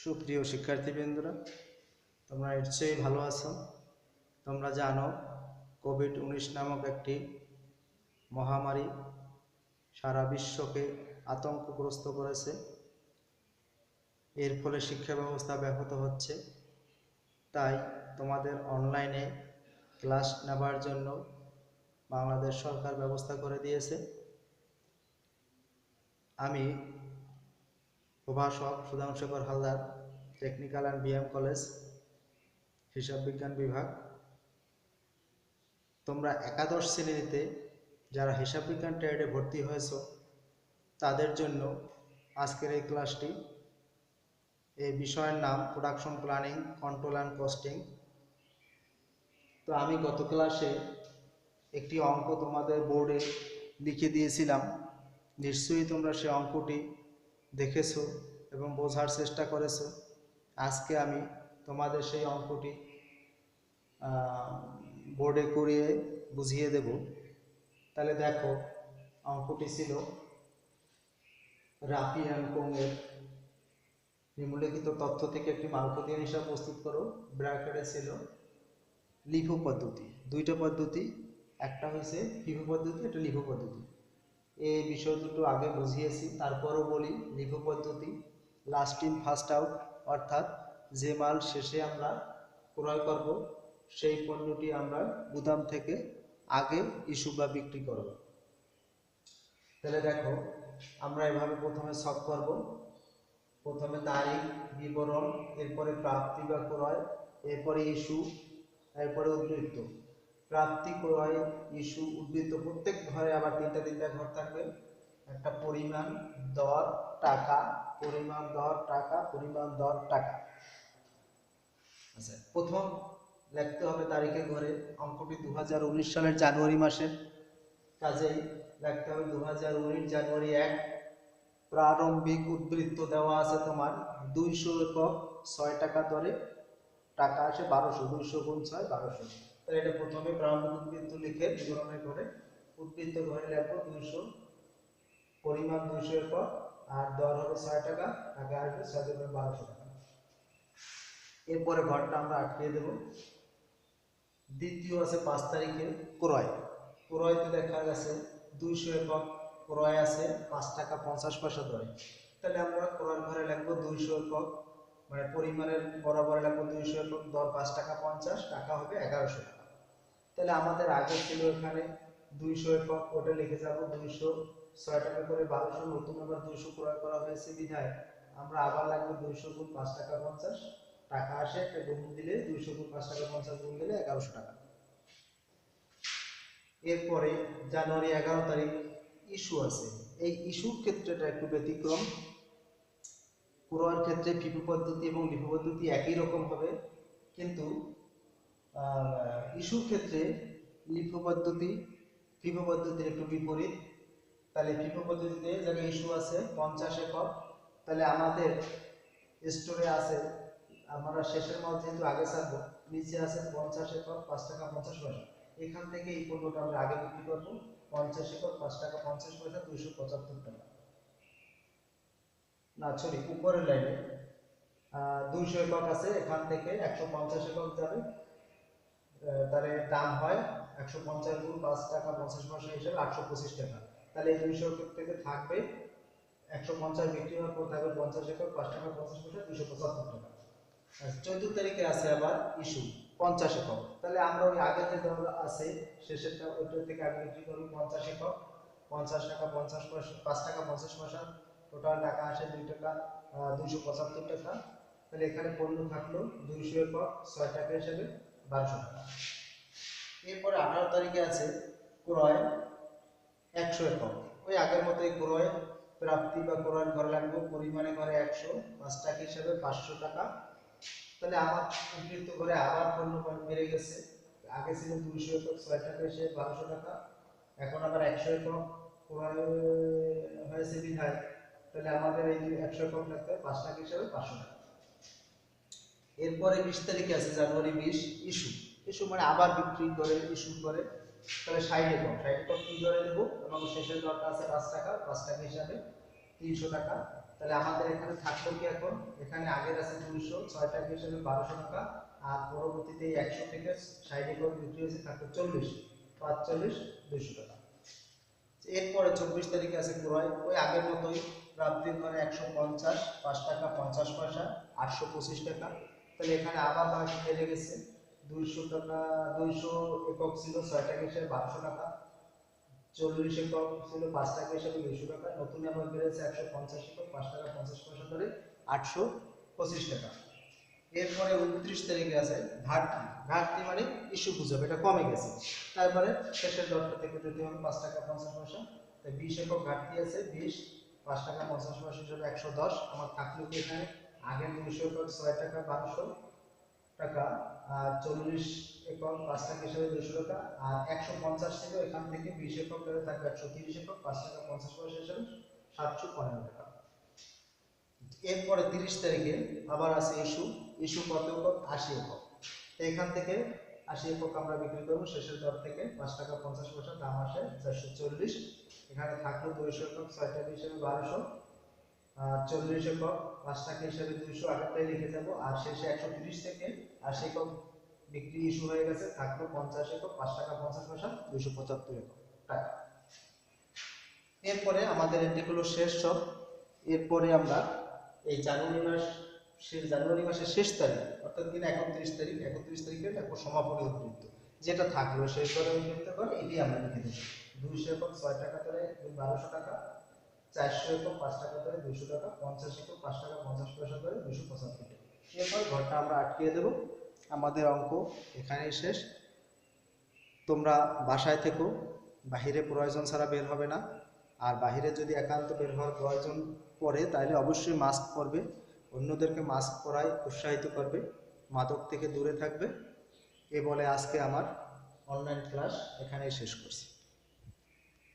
সুপ্রিয় শিক্ষার্থীবৃন্দরা, তোমরা নিশ্চয়ই ভালো আছো। তোমরা জানো কোভিড উনিশ নামক একটি মহামারী সারা বিশ্বকে আতঙ্কগ্রস্ত করেছে। এর ফলে শিক্ষা ব্যবস্থা ব্যাহত হচ্ছে। তাই তোমাদের অনলাইনে ক্লাস নেবার জন্য বাংলাদেশ সরকার ব্যবস্থা করে দিয়েছে। আমি প্রভাষক Sudhanshekhar Haldar technical and BM college হিসাব বিজ্ঞান বিভাগ। তোমরা একাদশ শ্রেণীতে যারা হিসাব বিজ্ঞান ট্রেডে ভর্তি হয়েছো, তাদের জন্য আজকের এই ক্লাসটি। এই বিষয়ের নাম production planning control and costing তো আমি গত ক্লাসে একটি অঙ্ক তোমাদের বোর্ডে লিখে দিয়েছিলাম। নিশ্চয়ই তোমরা সেই অঙ্কটি দেখেছ এবং বোঝার চেষ্টা করেছ, আজকে আমি তোমাদের সেই অঙ্কটি বোর্ডে করিয়ে বুঝিয়ে দেব। তাহলে দেখো, অঙ্কটি ছিল রাফি অ্যান্ড কোংয়ের নিম্নলিখিত তথ্য থেকে একটি মালপতীয় হিসাব প্রস্তুত করো, ব্র্যাকেটে ছিল লিফো পদ্ধতি। দুইটা পদ্ধতি, একটা হয়েছে ফিফো পদ্ধতি, একটা লিফো পদ্ধতি। এই বিষয় দুটো আগে বুঝিয়েছি, তারপরও বলি লিফো পদ্ধতি লাস্ট ইন ফার্স্ট আউট অর্থাৎ যে মাল শেষে আমরা ক্রয় করব, সেই পণ্যটি আমরা গুদাম থেকে আগে ইস্যু বা বিক্রি করব। তাহলে দেখো, আমরা এভাবে প্রথমে সব করব। প্রথমে তারিখ, বিবরণ, এরপরে প্রাপ্তি বা ক্রয়, এরপরে ইস্যু, এরপরে উদ্বৃত্ত। প্রাপ্তি ক্রয় ইস্যু উদ্বৃত্ত প্রত্যেক ঘরে আবার তিনটা তিনটা ঘর থাকবে। একটা পরিমাণ দর টাকা, পরিমাণ দর টাকা, পরিমাণ দর টাকা। আচ্ছা প্রথম লিখতে হবে তারিখের ঘরে। অঙ্কটি দুহাজার উনিশ সালের জানুয়ারি মাসের। কাজেই লিখতে হবে দু হাজার উনিশ জানুয়ারি এক। প্রারম্ভিক উদ্বৃত্ত দেওয়া আছে তোমার দুইশো একক ছয় টাকা দরে। টাকা আসে বারোশো, দুইশো গুণ ছয়, বারোশো। তাহলে এটা প্রথমে প্রারম্ভিক উদ্বৃত্ত লিখে বিবরণের ঘরে উদ্বৃত্ত ঘরে লিখব দুইশো, পরিমাণ দুইশো একক আর দর হবে ছয় টাকা টাকা আসবে ছয় টাকা বারোশো টাকা। এরপরে ঘরটা আমরা আটকিয়ে দেব। দ্বিতীয় আছে পাঁচ তারিখে ক্রয়। ক্রয়তে দেখা গেছে দুইশো একক ক্রয় আছে পাঁচ টাকা পঞ্চাশ পয়সা দরে। তাহলে আমরা ক্রয়ের ঘরে লিখব দুইশো একক মানে পরিমাণের বরাবর লিখব দুইশো একক দর পাঁচ টাকা পঞ্চাশ, টাকা হবে এগারোশো টাকা। তাহলে আমাদের আগে ছিল এখানে দুইশো একক ওটা লিখে যাব, দুইশো ছয় টাকা করে বারোশো, নতুন আবার দুইশো ক্রয় করা হয়েছে বিধায়। আমরা আবার লাগবে দুইশো গুণ পাঁচ টাকা পঞ্চাশ। টাকা আসে একটা গুণ দিলে দুইশো গুণ পাঁচ টাকা পঞ্চাশ গুণ দিলে এগারোশো টাকা। এরপরে জানুয়ারি এগারো তারিখ ইস্যু আছে। এই ইস্যুর ক্ষেত্রেটা একটু ব্যতিক্রম। ক্রয়ের ক্ষেত্রে ফিফো পদ্ধতি এবং লিফো পদ্ধতি একই রকম হবে। কিন্তু ইস্যুর ক্ষেত্রে লিফো পদ্ধতি ফিফো পদ্ধতির একটু বিপরীত। তাহলে ফিফো পদ্ধতিতে জায়গায় ইস্যু আছে, পঞ্চাশ একক, তাহলে আমাদের স্টোরে আছে, আমরা শেষের মাল যেহেতু আগে ছাড়বো, নিচে আছে পঞ্চাশ একক, পাঁচ টাকা পঞ্চাশ পয়সা। এখান থেকে এই পণ্যটা আমরা আগে বিক্রি করব, পঞ্চাশ একক, পাঁচ টাকা পঞ্চাশ পয়সা, দুইশো পঁচাত্তর টাকা। না সরি উপরের লাইনে দুইশো একক আছে, এখান থেকে একশো পঞ্চাশ একক যাবে। তাহলে দাম হয় একশো পঞ্চাশ গুণ পাঁচ টাকা পঞ্চাশ পয়সা হিসেবে আটশো পঁচিশ টাকা। তাহলে এই দুইশো একক থেকে থাকবে একশো পঞ্চাশ বিক্রি হওয়ার পর থাকবে পঞ্চাশ একক পাঁচ টাকা, পঞ্চাশ পয়সা, দুইশো পঁচাত্তর টাকা। চোদ্দ তারিখে আছে আবার ইস্যু, পঞ্চাশ একক তাহলে আমরা ওই আগে যে দর আছে শেষেরটা ওইটা থেকে আগে বিক্রি করব পঞ্চাশ একক পঞ্চাশ টাকা, পঞ্চাশ পয়সা, পাঁচ টাকা, পঞ্চাশ পয়সা, টোটাল টাকা আসে দুই টাকা দুইশো পঁচাত্তর টাকা। তাহলে এখানে পণ্য থাকল দুইশো একক ছয় টাকা হিসেবে। বারোশো টাকা। এরপরে আঠারো তারিখে আছে ক্রয় একশো একক। ওই আগের মতোই ক্রয় প্রাপ্তি বা ক্রয়ের ঘরে লাগবে, পরিমাণে ঘরে একশো, পাঁচ টাকা হিসাবে পাঁচশো টাকা। তাহলে আমার উদ্বৃত্ত করে আবার পণ্য বেড়ে গেছে। আগে ছিল দুইশো একক, ছয় টাকা এসে বারোশো টাকা। এখন আবার একশো একক ক্রয় হয়েছে বিধায়। তাহলে আমাদের এই একশো একক লাগতে পাঁচ টাকা হিসাবে পাঁচশো টাকা। এরপরে বিশ তারিখে আছে জানুয়ারি বিশ, ইস্যু। ইস্যু মানে আবার বিক্রি করে, ইস্যু করে। তাহলে ষাট একক ষাট একক কি করে দেবো এবং শেষের দরটা আছে পাঁচ টাকা। পাঁচ টাকা হিসাবে তিনশো টাকা। তাহলে আমাদের এখানে থাকল কি এখন? এখানে আগের আছে দুইশো, ছয় টাকা হিসেবে বারোশো টাকা। আর পরবর্তীতে এই একশো থেকে সাইডে করে বিক্রি হয়েছে থাকল চল্লিশ, পাঁচচল্লিশ, দুইশো টাকা। এরপরে চব্বিশ তারিখে আছে ক্রয়। ওই আগের মতোই প্রাপ্তির মানে একশো পঞ্চাশ, পাঁচ টাকা পঞ্চাশ পয়সা, আটশো পঁচিশ টাকা। তাহলে এখানে আবার বাকি বেড়ে গেছে। দুইশো টাকা, দুইশো একক ছিল ছয় টাকা হিসেবে বারোশো টাকা। চল্লিশ একক ছিল পাঁচ টাকা হিসেবে দুইশো টাকা। নতুন আবার বেড়েছে একশো পঞ্চাশ একক, পাঁচ টাকা পঞ্চাশ পয়সা করে আটশো পঁচিশ টাকা। এরপরে উনত্রিশ তারিখে আছে ঘাটতি। ঘাটতি মানে ইস্যু গুজব, এটা কমে গেছে। তারপরে শেষের দরটা থেকে যদি হবে পাঁচ টাকা পঞ্চাশ পয়সা। তাই বিশ একক ঘাটতি আছে, বিশ, পাঁচ টাকা পঞ্চাশ পয়সা হিসেবে একশো দশ। আমার থাকল কি এখানে? আগের দুইশো একক ছয় টাকা বারোশো টাকা, আর চল্লিশ একক পাঁচ টাকা হিসেবে দুশো টাকা, আর একশো পঞ্চাশ ছিল এখান থেকে বিশ একক করে থাকবে একশো তিরিশ একক পাঁচ টাকা পঞ্চাশ পয়সা হিসেবে সাতশো পনেরো টাকা। এরপরে তিরিশ তারিখে আবার আছে ইস্যু ইস্যু কত একক আশি একক এখান থেকে আশি একক আমরা বিক্রি করব, শেষের দর থেকে পাঁচ টাকা পঞ্চাশ পয়সা, দাম আসে চারশো চল্লিশ। এখানে থাকল দুইশো একক ছয় টাকা হিসেবে বারোশো। চল্লিশ একক পাঁচ টাকা হিসাবে দুইশো আগেরটাই লিখে যাব, আর শেষে একশো তিরিশ থেকে আশি একক বিক্রি ইস্যু হয়ে গেছে, থাকল পঞ্চাশ একক, পাঁচ টাকা পঞ্চাশ পয়সা, দুইশো পঁচাত্তর একক টাকা। এরপরে আমাদের এটি হলো শেষ সব। এরপরে আমরা এই জানুয়ারি মাস শেষ জানুয়ারি মাসের শেষ তারিখ, অর্থাৎ কিনা একত্রিশ তারিখ, একত্রিশ তারিখে দেখো সমাপনী উদ্বৃত্ত, যেটা থাকল শেষ করে উদ্বৃত্ত করে এটি আমরা লিখে দেবো দুইশো একক ছয় টাকা ধরে বারোশো টাকা চারশো একক পাঁচ টাকা ধরে দুশো টাকা, পঞ্চাশ একক পাঁচ টাকা, পঞ্চাশ পয়সা ধরে দুশো পঁচাত্তর টাকা এরপর ঘরটা আমরা আটকিয়ে দেবো। আমাদের অঙ্ক এখানেই শেষ। তোমরা বাসায় থেকো, বাহিরে প্রয়োজন ছাড়া বের হবে না। আর বাহিরে যদি একান্ত বের হওয়ার প্রয়োজন পড়ে, তাহলে অবশ্যই মাস্ক পরবে। অন্যদেরকে মাস্ক পরায় উৎসাহিত করবে। মাদক থেকে দূরে থাকবে। এ বলে আজকে আমার অনলাইন ক্লাস এখানেই শেষ করছি।